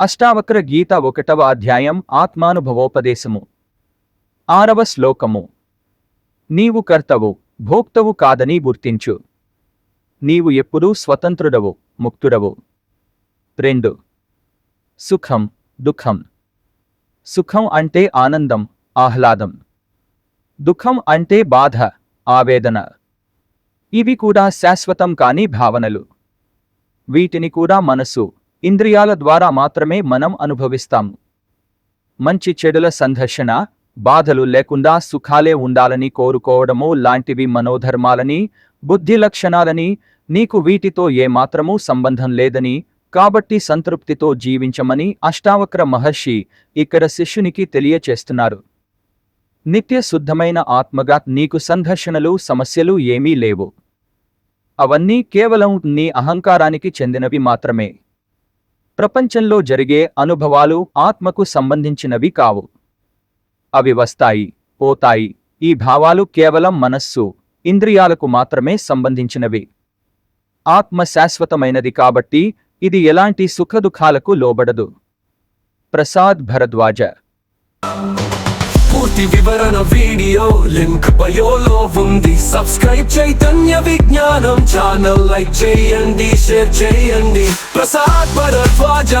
అష్టావక్ర గీత ఒకటవ అధ్యాయం ఆత్మానుభవోపదేశము. ఆరవ శ్లోకము. నీవు కర్తవు భోక్తవు కాదని గుర్తించు. నీవు ఎప్పుడూ స్వతంత్రుడవు ముక్తుడవు. రెండు. సుఖం దుఃఖం. సుఖం అంటే ఆనందం ఆహ్లాదం. దుఃఖం అంటే బాధ ఆవేదన. ఇవి కూడా శాశ్వతం కాని భావనలు. వీటిని కూడా మనసు ఇంద్రియాల ద్వారా మాత్రమే మనం అనుభవిస్తాం. మంచి చెడుల సంఘర్షణ బాధలు లేకుండా సుఖాలే ఉండాలని కోరుకోవడము లాంటివి మనోధర్మాలని బుద్ధి లక్షణాలని నీకు వీటితో ఏమాత్రమూ సంబంధం లేదని కాబట్టి సంతృప్తితో జీవించమని అష్టావక్ర మహర్షి ఇక్కడ శిష్యునికి తెలియచేస్తున్నారు. నిత్య శుద్ధమైన ఆత్మగా నీకు సంఘర్షణలు సమస్యలు ఏమీ లేవు. అవన్నీ కేవలం నీ అహంకారానికి చెందినవి మాత్రమే. ప్రపంచంలో జరిగే అనుభవాలు ఆత్మకు సంబంధించినవి కావు. అవి వస్తాయి పోతాయి. ఈ భావాలు కేవలం మనస్సు ఇంద్రియాలకు మాత్రమే సంబంధించినవి. ఆత్మ శాశ్వతమైనది కాబట్టి ఇది ఎలాంటి సుఖదుఖాలకు లోబడదు. ప్రసాద్ భరద్వాజ పూర్తి వివరణ వీడియో లింక్ బయోలో ఉంది. సబ్స్క్రైబ్ చైతన్య విజ్ఞానం. ఛానల్ లైక్ చేయండి షేర్ చేయండి. ప్రసాద్ భరద్వాజ.